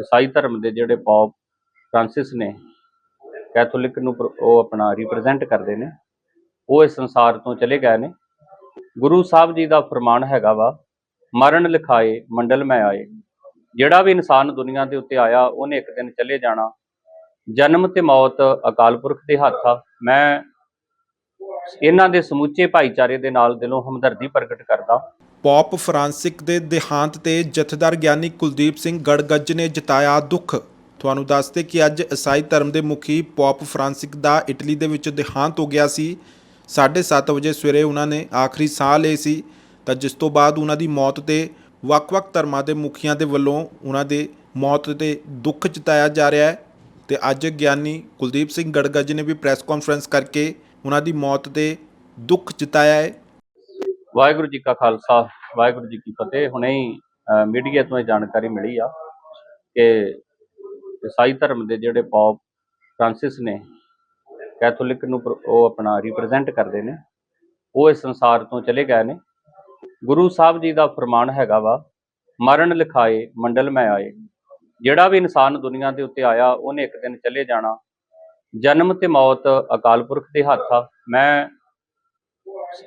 ਈਸਾਈ ਧਰਮ ਦੇ ਜਿਹੜੇ ਪੌਪ ਫ੍ਰਾਂਸਿਸ ਨੇ, ਕੈਥੋਲਿਕ ਨੂੰ ਉਹ ਆਪਣਾ ਰਿਪਰੈਜ਼ੈਂਟ ਕਰਦੇ ਨੇ, ਉਹ ਇਸ ਸੰਸਾਰ ਤੋਂ ਚਲੇ ਗਏ ਨੇ। ਗੁਰੂ ਸਾਹਿਬ ਜੀ ਦਾ ਫਰਮਾਨ ਹੈਗਾ ਵਾ, ਮਰਨ ਲਿਖਾਏ, ਮੰਡਲ ਮੈਂ ਆਏ। ਜਿਹੜਾ ਵੀ ਇਨਸਾਨ ਦੁਨੀਆ ਦੇ ਉੱਤੇ ਆਇਆ, ਉਹਨੇ ਇੱਕ ਦਿਨ ਚਲੇ ਜਾਣਾ। ਜਨਮ ਤੇ ਮੌਤ ਅਕਾਲ ਪੁਰਖ ਦੇ ਹੱਥ ਆ। ਮੈਂ ਇਹਨਾਂ ਦੇ ਸਮੁੱਚੇ ਭਾਈਚਾਰੇ ਦੇ ਨਾਲ ਦਿਲੋਂ ਹਮਦਰਦੀ ਪ੍ਰਗਟ ਕਰਦਾ। ਪੌਪ ਫਰਾਂਸਿਕ ਦੇ ਦੇਹਾਂਤ ਤੇ ਜਥੇਦਾਰ ਗਿਆਨੀ ਕੁਲਦੀਪ ਸਿੰਘ ਗੜਗੱਜ ਨੇ ਜਤਾਇਆ ਦੁੱਖ। ਤੁਹਾਨੂੰ ਦੱਸਦੇ ਕਿ ਅੱਜ ਈਸਾਈ ਧਰਮ ਦੇ ਮੁਖੀ ਪੌਪ ਫਰਾਂਸਿਕ ਦਾ ਇਟਲੀ ਦੇ ਵਿੱਚ ਦੇਹਾਂਤ ਹੋ ਗਿਆ ਸੀ। 7:30 ਵਜੇ ਸਵੇਰੇ ਉਹਨਾਂ ਨੇ ਆਖਰੀ ਸਾਹ ਲਏ ਸੀ, ਤਾਂ ਜਿਸ ਤੋਂ ਬਾਅਦ ਉਹਨਾਂ ਦੀ ਮੌਤ ਤੇ ਵੱਖ-ਵੱਖ ਧਰਮਾਂ ਦੇ ਮੁਖੀਆਂ ਦੇ ਵੱਲੋਂ ਉਹਨਾਂ ਦੇ ਮੌਤ ਤੇ ਦੁੱਖ ਜਤਾਇਆ ਜਾ ਰਿਹਾ ਹੈ। ਤੇ ਅੱਜ ਗਿਆਨੀ ਕੁਲਦੀਪ ਸਿੰਘ ਗੜਗੱਜ ਨੇ ਵੀ ਪ੍ਰੈਸ ਕਾਨਫਰੰਸ ਕਰਕੇ ਉਹਨਾਂ ਦੀ ਮੌਤ ਤੇ ਦੁੱਖ ਜਤਾਇਆ ਹੈ। ਵਾਹਿਗੁਰੂ ਜੀ ਕਾ ਖਾਲਸਾ, ਵਾਹਿਗੁਰੂ ਜੀ ਕੀ ਫਤਿਹ। ਹੁਣੇ ਹੀ ਮੀਡੀਆ ਤੋਂ ਇਹ ਜਾਣਕਾਰੀ ਮਿਲੀ ਆ ਕਿ ਈਸਾਈ ਧਰਮ ਦੇ ਜਿਹੜੇ ਪੌਪ ਫ੍ਰਾਂਸਿਸ ਨੇ, ਕੈਥੋਲਿਕ ਨੂੰ ਪ੍ਰ- ਉਹ ਆਪਣਾ ਰਿਪਰੈਜ਼ੈਂਟ ਕਰਦੇ ਨੇ। ਉਹ ਇਸ ਸੰਸਾਰ ਤੋਂ ਚਲੇ ਗਏ ਨੇ। ਗੁਰੂ ਸਾਹਿਬ ਜੀ ਦਾ ਫਰਮਾਨ ਹੈਗਾ ਵਾ, ਮਰਨ ਲਿਖਾਏ, ਮੰਡਲ ਮੈਂ ਆਏ। ਜਿਹੜਾ ਵੀ ਇਨਸਾਨ ਦੁਨੀਆ ਦੇ ਉੱਤੇ ਆਇਆ, ਉਹਨੇ ਇੱਕ ਦਿਨ ਚਲੇ ਜਾਣਾ। ਜਨਮ ਤੇ ਮੌਤ ਅਕਾਲ ਪੁਰਖ ਦੇ ਹੱਥ ਆ। ਮੈਂ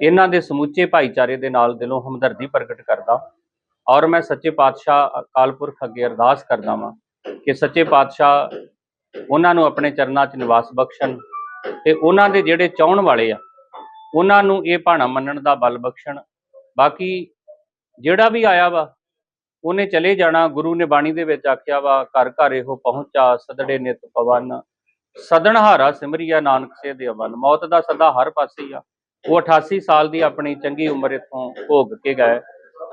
ਇਹਨਾਂ ਦੇ ਸਮੁੱਚੇ ਭਾਈਚਾਰੇ ਦੇ ਨਾਲ ਦਿਲੋਂ ਹਮਦਰਦੀ ਪ੍ਰਗਟ ਕਰਦਾ ਔਰ ਮੈਂ ਸੱਚੇ ਪਾਤਸ਼ਾਹ ਅਕਾਲ ਪੁਰਖ ਅੱਗੇ ਅਰਦਾਸ ਕਰਦਾ ਵਾਂ ਕਿ ਸੱਚੇ ਪਾਤਸ਼ਾਹ ਉਹਨਾਂ ਨੂੰ ਆਪਣੇ ਚਰਨਾਂ 'ਚ ਨਿਵਾਸ ਬਖਸ਼ਣ ਤੇ ਉਹਨਾਂ ਦੇ ਜਿਹੜੇ ਚਾਹਣ ਵਾਲੇ ਆ, ਉਹਨਾਂ ਨੂੰ ਇਹ ਭਾਣਾ ਮੰਨਣ ਦਾ ਬਲ ਬਖਸ਼ਣ। ਬਾਕੀ ਜਿਹੜਾ ਵੀ ਆਇਆ ਵਾ, ਉਹਨੇ ਚਲੇ ਜਾਣਾ, ਗੁਰੂ ਨੇ ਬਾਣੀ ਦੇ ਵਿੱਚ ਆਖਿਆ ਵਾ, ਘਰ ਘਰ ਇਹੋ ਪਹੁੰਚਾ, ਸਦੜੇ ਨਿਤ ਪਵਨ ਸਦਨਹਾਰਾ ਸਿਮਰਿਆ ਨਾਨਕ ਸੇ ਦੇ ਅਵਨ ਮੌਤ ਦਾ ਸਦਾ ਹਰ ਪਾਸੇ ਆ। ਉਹ 88 ਸਾਲ ਦੀ ਆਪਣੀ ਚੰਗੀ ਉਮਰ ਇੱਥੋਂ ਭੋਗ ਕੇ ਗਏ।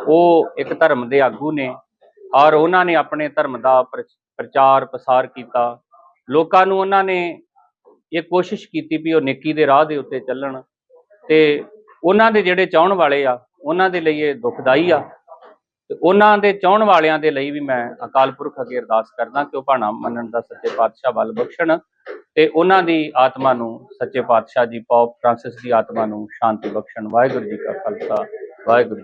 ਉਹ ਇੱਕ ਧਰਮ ਦੇ ਆਗੂ ਨੇ ਔਰ ਉਹਨਾਂ ਨੇ ਆਪਣੇ ਧਰਮ ਦਾ ਪ੍ਰ- ਪ੍ਰਚਾਰ ਪ੍ਰਸਾਰ ਕੀਤਾ। ਲੋਕਾਂ ਨੂੰ ਉਹਨਾਂ ਨੇ ਇਹ ਕੋਸ਼ਿਸ਼ ਕੀਤੀ ਵੀ ਉਹ ਨੇਕੀ ਦੇ ਰਾਹ ਦੇ ਉੱਤੇ ਚੱਲਣ ਤੇ ਉਹਨਾਂ ਦੇ ਜਿਹੜੇ ਚਾਹਣ ਵਾਲੇ ਆ, ਉਹਨਾਂ ਦੇ ਲਈ ਇਹ ਦੁਖਦਾਈ ਆ। ਤੇ ਉਹਨਾਂ ਦੇ ਚਾਹਣ ਵਾਲਿਆਂ ਦੇ ਲਈ ਵੀ ਮੈਂ ਅਕਾਲ ਪੁਰਖ ਅੱਗੇ ਅਰਦਾਸ ਕਰਦਾ ਕਿ ਉਹ ਭਾਣਾ ਮੰਨਣ ਦਾ ਸੱਚੇ ਪਾਤਸ਼ਾਹ ਵੱਲ ਬਖਸ਼ਣ। ਤੇ ਉਹਨਾਂ ਦੀ ਆਤਮਾ ਨੂੰ ਸੱਚੇ ਪਾਤਸ਼ਾਹ ਜੀ, ਪੌਪ ਫ੍ਰਾਂਸਿਸ ਦੀ ਆਤਮਾ ਨੂੰ ਸ਼ਾਂਤੀ ਬਖਸ਼ਣ। ਵਾਹਿਗੁਰੂ ਜੀ ਕਾ ਖਾਲਸਾ, ਵਾਹਿਗੁਰੂ